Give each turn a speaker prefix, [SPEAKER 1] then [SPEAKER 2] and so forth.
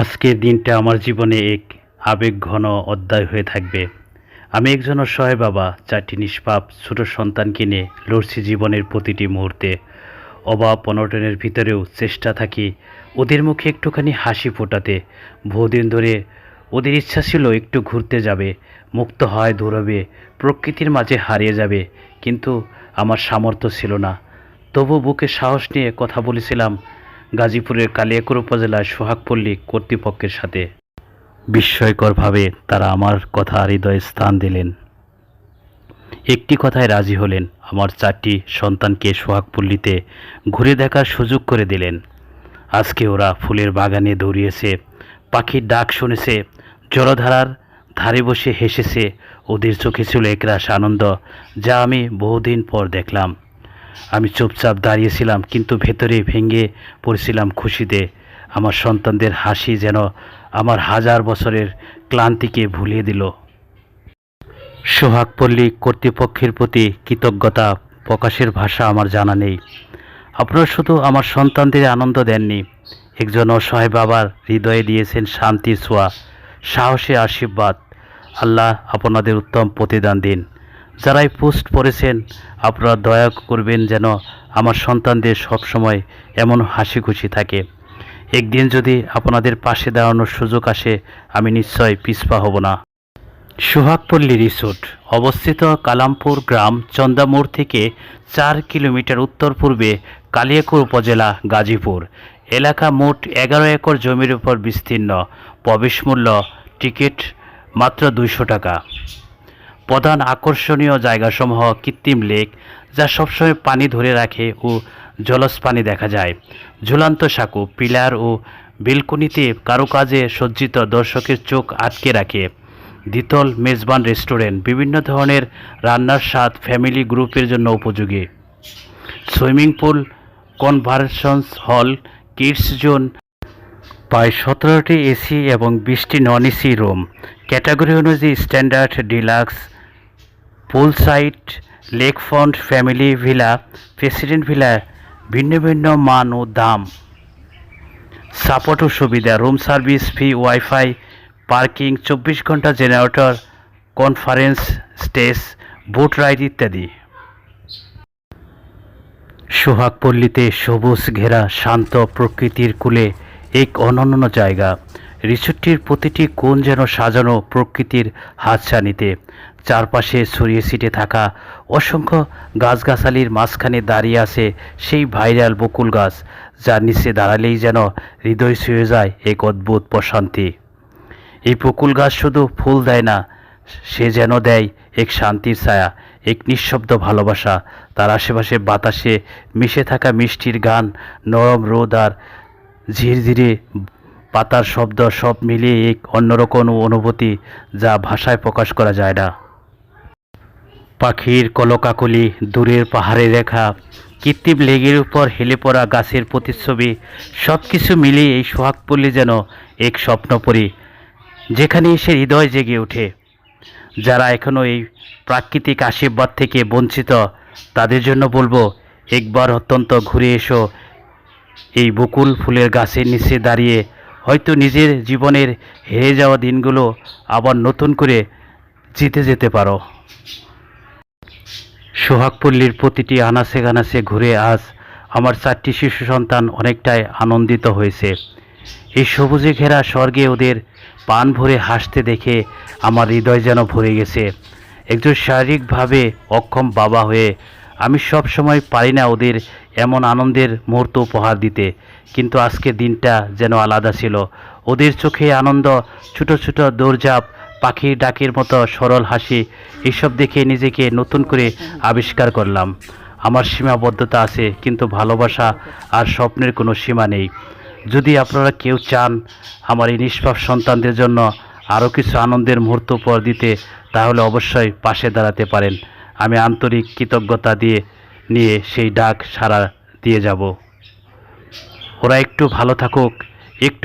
[SPEAKER 1] আজকের দিনটা আমার জীবনে এক আবেগ ঘন অধ্যায় হয়ে থাকবে। আমি একজন অসহায় বাবা, চারটি নিষ্পাপ ছোট সন্তানকে নিয়ে লড়ছি জীবনের প্রতিটি মুহূর্তে। অভাব অনটনের ভিতরেও চেষ্টা থাকি ওদের মুখে একটুখানি হাসি ফোটাতে। বহুদিন ধরে ওদের ইচ্ছা ছিল একটু ঘুরতে যাবে, মুক্ত হয় দৌড়বে, প্রকৃতির মাঝে হারিয়ে যাবে, কিন্তু আমার সামর্থ্য ছিল না। তবু বুকে সাহস নিয়ে কথা বলেছিলাম গাজীপুরের কালিয়াকুর উপজেলার সোহাগপল্লী কর্তৃপক্ষের সাথে। বিস্ময়করভাবে তারা আমার কথা হৃদয়ে স্থান দিলেন। একটি কথায় রাজি হলেন। আমার চারটি সন্তানকে সোহাগপল্লীতে ঘুরে দেখার সুযোগ করে দিলেন। আজকে ওরা ফুলের বাগানে দৌড়িয়েছে, পাখির ডাক শুনেছে, জলধারার ধারে বসে হেসেছে। ওদের চোখে ছিল একরাশ আনন্দ যা আমি বহুদিন পর দেখলাম। আমি চুপচাপ দাঁড়িয়েছিলাম, কিন্তু ভেতরে ভেঙে পড়েছিলাম খুশিতে। আমার সন্তানদের হাসি যেন আমার হাজার বছরের ক্লান্তিকে ভুলিয়ে দিল। সোহাগপল্লী কর্তৃপক্ষের প্রতি কৃতজ্ঞতা প্রকাশের ভাষা আমার জানা নেই। আপনারা শুধু আমার সন্তানদের আনন্দ দেননি একজন অসহায় বাবার হৃদয়ে দিয়েছেন শান্তির ছোঁয়া, সাহসে আশীর্বাদ। আল্লাহ আপনাদের উত্তম প্রতিদান দিন। যারাই পোস্ট করেছেন, আপনারা দয়া করবেন যেন আমার সন্তানদের সবসময় এমন হাসি খুশি থাকে। একদিন যদি আপনাদের পাশে দাঁড়ানোর সুযোগ আসে, আমি নিশ্চয় পিছপা হব না। সোহাগপল্লী রিসোর্ট, অবস্থিত কালামপুর গ্রাম, চন্দামোড় থেকে চার কিলোমিটার উত্তর পূর্বে কালিয়াকুর উপজেলা গাজীপুর। এলাকা মোট এগারো একর জমির উপর বিস্তীর্ণ। প্রবেশ মূল্য টিকিট মাত্র দুইশো টাকা। প্রধান আকর্ষণীয় জায়গাসমূহ কৃত্রিম লেক, যা সবসময় পানি ধরে রাখে ও জলজ পানি দেখা যায়। ঝুলন্ত সাঁকো, পিলার ও বেলকনিতে কারুকাজে সজ্জিত দর্শকের চোখ আটকে রাখে। দ্বিতল মেজবান রেস্টুরেন্ট, বিভিন্ন ধরনের রান্নার স্বাদ ফ্যামিলি গ্রুপের জন্য উপযোগী। সুইমিং পুল কনভারসন্স হল, কিডস জোন, প্রায় সতেরোটি এসি এবং বিশটি নন এসি রুম। ক্যাটাগরি অনুযায়ী standard, deluxe pool side lake front family villa, president villa, ভিন্ন ভিন্ন মান ও দাম। সাপোর্ট ও সুবিধা, room service fee wifi, parking, চব্বিশ ঘণ্টা generator, conference, stage, boat ride ইত্যাদি। সোহাগপল্লীতে সবুজ ঘেরা, শান্ত প্রকৃতির কূলে এক অনন্য জায়গা। রিসোর্টটির প্রতিটি কোণ যেন সাজানো প্রকৃতির হাতছানিতে। চারপাশে ছড়িয়ে ছিটে থাকা অসংখ্য গাছগাছালির মাঝখানে দাঁড়িয়ে আছে সেই ভাইরাল বকুল গাছ, যার নিচে দাঁড়ালেই যেন হৃদয় ছুঁয়ে যায় এক অদ্ভুত প্রশান্তি। এই বকুল গাছ শুধু ফুল দেয় না, সে যেন দেয় এক শান্তির ছায়া, এক নিঃশব্দ ভালোবাসা। তার আশেপাশে বাতাসে মিশে থাকা মিষ্টির গান, নরম রোদ আর ঝিরঝিরে পাতার শব্দ সব মিলিয়ে এক অন্যরকম অনুভূতি যা ভাষায় প্রকাশ করা যায় না। পাখির কলকাকলি, দূরের পাহাড়ে রেখা, কৃত্রিম লেগের উপর হেলে পড়া গাছের প্রতিচ্ছবি সব কিছু মিলিয়ে এই সোহাগপল্লী যেন এক স্বপ্নপরী, যেখানে এসে হৃদয় জেগে ওঠে। যারা এখনও এই প্রাকৃতিক আশীর্বাদ থেকে বঞ্চিত, তাদের জন্য বলব, একবার অত্যন্ত ঘুরে এসো। এই বকুল ফুলের গাছের নিচে দাঁড়িয়ে হয়তো নিজের জীবনের হেরে যাওয়া দিনগুলো আবার নতুন করে জিতে যেতে পারো। সোহাগপল্লীর প্রতিটি আনাসে গানাসে ঘুরে আজ আমার চারটি শিশু সন্তান অনেকটাই আনন্দিত হয়েছে। এই সবুজে ঘেরা স্বর্গে ওদের পান ভরে হাসতে দেখে আমার হৃদয় যেন ভরে গেছে। একজন শারীরিকভাবে অক্ষম বাবা হয়ে আমি সব সময় পারি না ওদের এমন আনন্দের মুহূর্ত উপহার দিতে, কিন্তু আজকে দিনটা যেন আলাদা ছিল। ওদের চোখে আনন্দ, ছোট ছোট দৌড়ঝাঁপ, পাখির ডাকের মতো সরল হাসি, এসব দেখে নিজেকে নতুন করে আবিষ্কার করলাম। আমার সীমাবদ্ধতা আছে, কিন্তু ভালোবাসা আর স্বপ্নের কোনো সীমা নেই। যদি আপনারা কেউ চান আমার এই নিষ্পাপ সন্তানদের জন্য আরও কিছু আনন্দের মুহূর্ত উপর দিতে, তাহলে অবশ্যই পাশে দাঁড়াতে পারেন। আমি আন্তরিক কৃতজ্ঞতা দিয়ে, নিয়ে সেই ডাক সাড়া দিয়ে যাব। ওরা একটু ভালো থাকুক, একটু